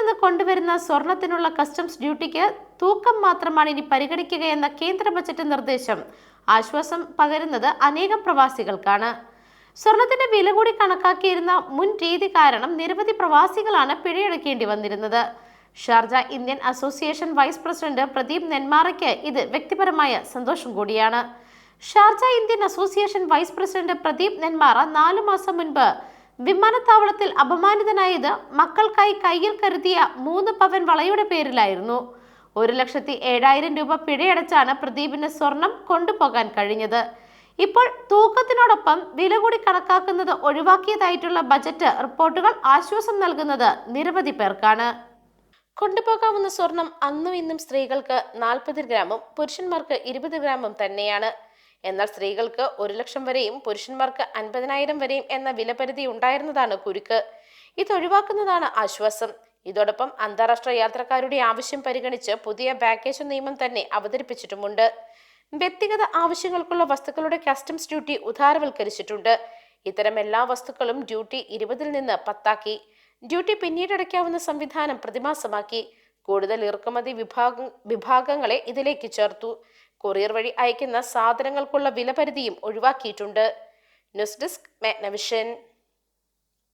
നിന്ന് കൊണ്ടുവരുന്ന സ്വർണത്തിനുള്ള കസ്റ്റംസ് ഡ്യൂട്ടിക്ക് തൂക്കം മാത്രമാണ് ഇനി പരിഗണിക്കുകയെന്ന കേന്ദ്ര ബജറ്റ് നിർദ്ദേശം. ആശ്വാസം പകരുന്നത് അനേകം പ്രവാസികൾക്കാണ്. സ്വർണത്തിന്റെ വില കൂടി കണക്കാക്കിയിരുന്ന മുൻ രീതി കാരണം നിരവധി പ്രവാസികളാണ് പിഴയടക്കേണ്ടി വന്നിരുന്നത്. Sharjah Indian association vice president Pradeep നെന്മാറയ്ക്ക് ഇത് വ്യക്തിപരമായ സന്തോഷം കൂടിയാണ്. Sharjah Indian association vice president Pradeep Nenmara നാലു മാസം മുൻപ് വിമാനത്താവളത്തിൽ അപമാനിതനായത് മക്കൾക്കായി കയ്യിൽ കരുതിയ മൂന്ന് പവൻ വളയുടെ പേരിലായിരുന്നു. ഒരു ലക്ഷത്തി ഏഴായിരം രൂപ പിഴയടച്ചാണ് പ്രദീപിന് സ്വർണം കൊണ്ടുപോകാൻ കഴിഞ്ഞത്. ഇപ്പോൾ തൂക്കത്തിനോടൊപ്പം വില കൂടി കണക്കാക്കുന്നത് ഒഴിവാക്കിയതായിട്ടുള്ള ബജറ്റ് റിപ്പോർട്ടുകൾ ആശ്വാസം നൽകുന്നത് നിരവധി പേർക്കാണ്. കൊണ്ടുപോകാവുന്ന സ്വർണം അന്നും ഇന്നും സ്ത്രീകൾക്ക് നാൽപ്പത് ഗ്രാമും പുരുഷന്മാർക്ക് ഇരുപത് ഗ്രാമും തന്നെയാണ്. എന്നാൽ സ്ത്രീകൾക്ക് ഒരു ലക്ഷം വരെയും പുരുഷന്മാർക്ക് അൻപതിനായിരം വരെയും എന്ന വിലപരിധി ഉണ്ടായിരുന്നതാണ് കുരുക്ക്. ഇത് ഒഴിവാക്കുന്നതാണ് ആശ്വാസം. ഇതോടൊപ്പം അന്താരാഷ്ട്ര യാത്രക്കാരുടെ ആവശ്യം പരിഗണിച്ച് പുതിയ പാക്കേജ് നിയമം തന്നെ അവതരിപ്പിച്ചിട്ടുമുണ്ട്. വ്യക്തിഗത ആവശ്യങ്ങൾക്കുള്ള വസ്തുക്കളുടെ കസ്റ്റംസ് ഡ്യൂട്ടി ഉദാരവൽക്കരിച്ചിട്ടുണ്ട്. ഇത്തരം എല്ലാ വസ്തുക്കളും ഡ്യൂട്ടി ഇരുപതിൽ നിന്ന് പത്താക്കി. ഡ്യൂട്ടി പിന്നീട് അടയ്ക്കാവുന്ന സംവിധാനം പ്രതിമാസമാക്കി. കൂടുതൽ ഇറക്കുമതി വിഭാഗ വിഭാഗങ്ങളെ ഇതിലേക്ക് ചേർത്തു. കൊറിയർ വഴി അയക്കുന്ന സാധനങ്ങൾക്കുള്ള വിലപരിധിയും ഒഴിവാക്കിയിട്ടുണ്ട്. News desk Magnavision.